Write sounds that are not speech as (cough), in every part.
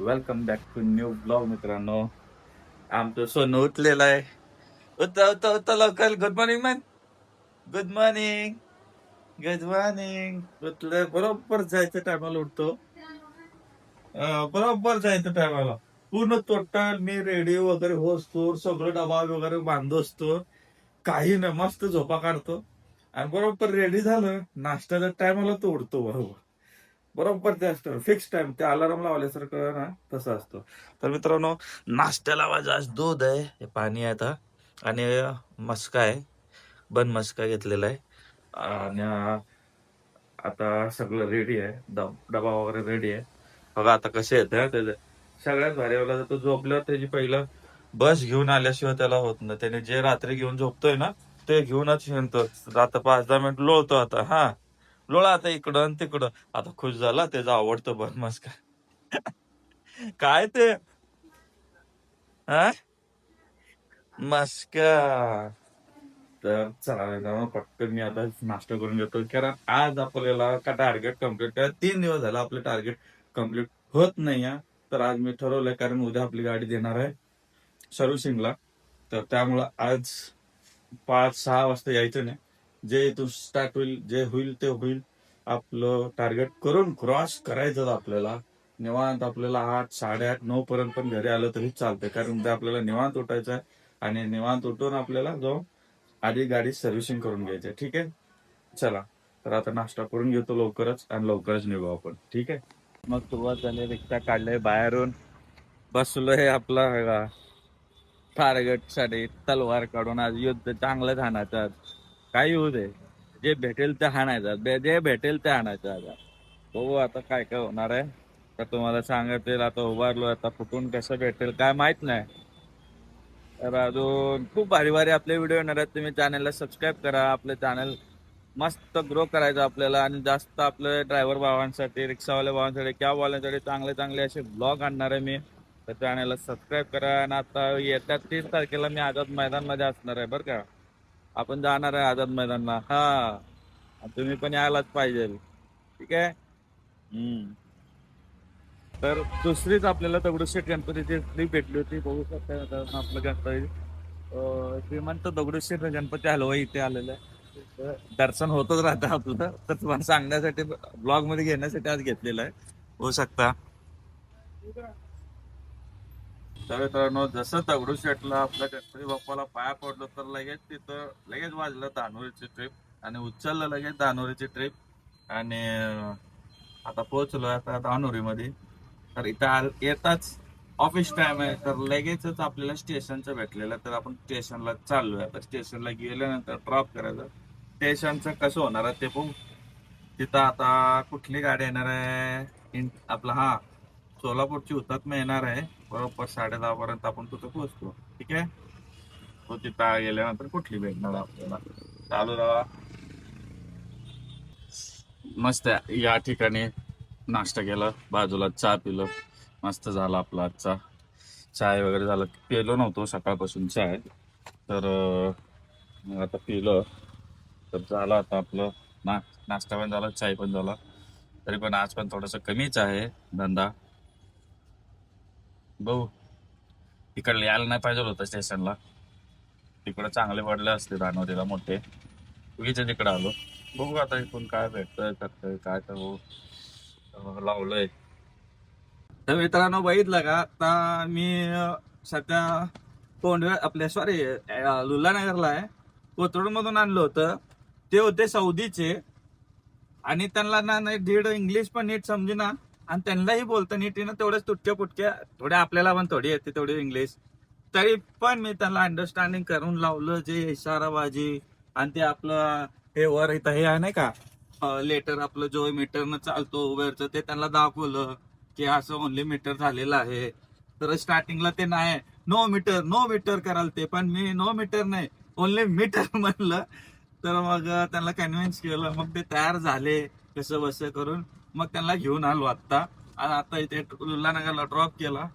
Welcome back to new blog मित्रांनो. आमचं सोनं उठलेलं आहे. उठता उठता उठता लवकर. Good morning man good morning good morning उठलं बरोबर जायचं टायमाला उठतो. बरोबर जायचं टायमाला पूर्ण टोटल मी रेडी वगैरे होतो सगळं डबा वगैरे बांधतो असतो. काही नाही मस्त झोपा काढतो. आणि बरोबर रेडी झालं नाश्त्याच्या टायमाला तो उठतो बरोबर. बरोबर ते असतं. फिक्स टाइम ते अलार्म लावल्यासारखं ना तसं असतं. तर मित्रांनो नाश्त्याला माझं आज दूध आहे. हे पाणी आहे आता. आणि मस्का आहे. बन मस्का घेतलेला आहे. आणि आता सगळं रेडी आहे. डबा वगैरे रेडी आहे. बघा आता कसे येत त्याचे सगळ्यात भारी वाला जातो. झोपल्यावर त्याची पहिलं बस घेऊन आल्याशिवाय त्याला होत नाही. त्याने जे रात्री घेऊन झोपतोय ना ते घेऊनच येतो. आता पाच दहा मिनिट लोळतो आता हा. लोळा आता इकडं आणि तिकडं. आता खुश झाला त्याचा आवडतं बन काय काय ते? हा? मस्का. तर चला पटकन मी आता नाश्ता करून घेतो कारण आज आपल्याला का टार्गेट कंप्लीट करा तीन दिवस झाला आपलं टार्गेट कंप्लीट होत नाही तर आज मी ठरवलंय कारण उद्या आपली गाडी देणार आहे सर्व्हिसिंगला तर त्यामुळं आज पाच सहा वाजता यायचं नाही. जे इथून स्टार्ट होईल जे होईल ते होईल. आपलं टार्गेट करून क्रॉस करायचं आपल्याला. निवांत आपल्याला आठ साडेआठ नऊ पर्यंत पण घरी आलं तरी चालतंय. कारण ते आपल्याला निवांत उठायचं आहे आणि निवांत उठून आपल्याला जाऊन आधी गाडी सर्व्हिसिंग करून घ्यायची ठीक आहे? चला. तर आता नाश्ता करून घेतो लवकरच आणि लवकरच निघू आपण. ठीक आहे? मग सुरुवात झाली. रिक्षा काढले बाहेरून. बसलोय आपला टार्गेटसाठी तलवार काढून. आज युद्ध चांगलं जाणार काही काय येऊ दे. जे भेटेल ते हाणायचं. जे भेटेल ते हाणायचं आता. बघू आता काय काय होणार आहे. तर तुम्हाला सांगत येईल आता उभारलो आता कुठून कसं भेटेल काय माहीत नाही. तर अजून खूप भारी भारी आपले व्हिडिओ येणार आहेत. तुम्ही चॅनलला सबस्क्राईब करा. आपलं चॅनल मस्त ग्रो करायचं आपल्याला आणि जास्त आपलं ड्रायव्हर भावांसाठी रिक्षावाल्या भावांसाठी कॅब वाल्यांसाठी चांगले चांगले असे ब्लॉग आणणार आहे मी. तर चॅनलला सबस्क्राईब करा. आणि आता येत्या तीस तारखेला मी आझाद मैदानमध्ये असणार आहे. बरं का? आपण जाणार आहे आझाद मैदानला. हा. तुम्ही पण यायलाच पाहिजे. ठीक आहे? हम्म. तर दुसरीच आपल्याला दगडूशेठ गणपतीची ट्रीप भेटली होती. बघू शकता आपलं गणपती. श्रीमंत दगडूशेठ गणपती हलवाई इथे आलेलं आहे. दर्शन होतच राहतं आपलं. तर तुम्हाला सांगण्यासाठी ब्लॉगमध्ये घेण्यासाठी आज घेतलेलं आहे. होऊ शकता. तर मित्रांनो जसं दगडूशेठला आपल्या गणपती बाप्पाला पाया पडलो तर लगेच तिथं लगेच वाजलं दानोरीची ट्रिप आणि उचललं लगेच दानोरीची ट्रिप आणि आता पोहोचलो आता दानोरीमध्ये तर इथं येताच ऑफिस टाइम आहे तर लगेचच आपल्याला स्टेशनचं भेटलेलं. तर आपण स्टेशनला चाललोय. आता स्टेशनला गेल्यानंतर ड्रॉप करायचं. स्टेशनचं कसं होणार आहे ते पण तिथं आता कुठली गाडी येणार आहे? आपला हा सोलापूरची हुतात्मा येणार आहे. बरोबर साडे दहा पर्यंत आपण तिथं पोहोचतो. ठीक आहे? तो तिथं गेल्यानंतर कुठली भेटणार आपल्याला? चालू राहा. मस्त या ठिकाणी नाश्ता केला बाजूला चहा पिलं. मस्त झाला आपला आजचा. चाय वगैरे झालं. पिलो नव्हतो सकाळपासून चाय तर आता पिलं. तर झालं आता आपलं ना नाश्ता पण झाला चाय पण झाला. तरी पण आज पण थोडंसं कमीच आहे धंदा. भाऊ तिकडे यायला नाही पाहिजे होतं स्टेशनला. तिकडे चांगले पडले असते रानवरीला मोठे. उगीच तिकडे आलो. बघू आता इथून काय भेटतंय करतंय काय तर हो लावलंय. तर मित्रांनो बघितलं का? आता मी सध्या कोंडव्या आपल्या सॉरी लुलानगरला आहे. कोथरूड मधून आणलं होतं. ते होते सौदीचे. आणि त्यांना ना नाही दीड इंग्लिश पण नीट समजेना. आणि त्यांनाही बोलतो नीट ना तेवढ्याच तुटक्या पुटक्या थोड्या आपल्याला पण थोडी येते तेवढी इंग्लिश तरी पण मी त्यांना अंडरस्टँडिंग करून लावलं जे इशाराबाजी आणि ते आपलं हे वर इथं हे आहे नाही का? लेटर आपलं जो मीटरनं चालतो उबेरचं ते त्यांना दाखवलं की असं ओनली मीटर झालेलं आहे. तर स्टार्टिंगला ते नाही नो मीटर नो मीटर कराल ते. पण मी नो मीटर नाही ओनली मीटर (laughs) म्हणलं. तर मग त्यांना कन्व्हिन्स केलं मग ते तयार झाले कसं बसं करून. मग त्यांना घेऊन आलो आत्ता. आणि आता इथे उल्हानगरला ड्रॉप केला.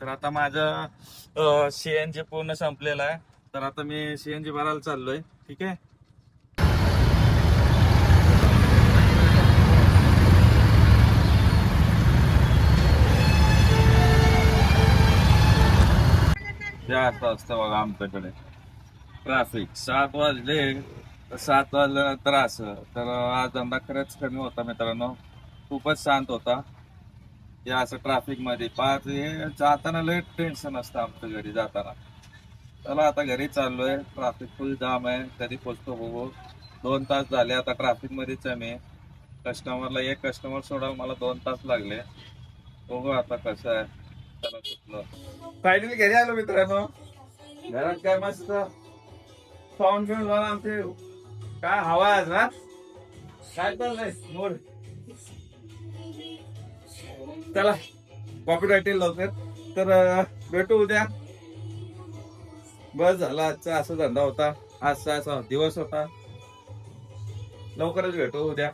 तर आता माझं सीएनजी पूर्ण संपलेला आहे. तर आता मी सीएनजी भरायला चाललोय. ठीक आहे? जास्त असतं बघा आमच्याकडे. ट्राफिक सात वाजले सात वाजल्यानंतर असं. तर आज धंदा खरंच कमी होता मित्रांनो. खूपच शांत होता. या असं ट्रॅफिकमध्ये पाच हे जाताना लय टेन्शन असतं आमच्या घरी जाताना. चला आता घरी चाललोय. ट्रॅफिक फुल जाम आहे. कधी पोचतो बघू. दोन तास झाले आता ट्रॅफिकमध्येच आहे. मी कस्टमरला एक कस्टमर सोडायला मला दोन तास लागले. बघू आता कसं आहे. चला सुटलं फायनली घरी आलो मित्रांनो. घरात काय मस्त. पाहून घेऊन झाला आमचे. काय हवा आहे आज ना काय चाललंय? मोड त्याला कॉपी राहतील लवकर तर भेटू उद्या. बस झाला आजचा असा धंदा होता. आजचा असा दिवस होता. लवकरच भेटू उद्या.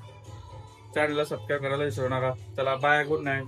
चॅनलला सबस्क्राईब करायला विसरू नका. चला बाय गुड नाईट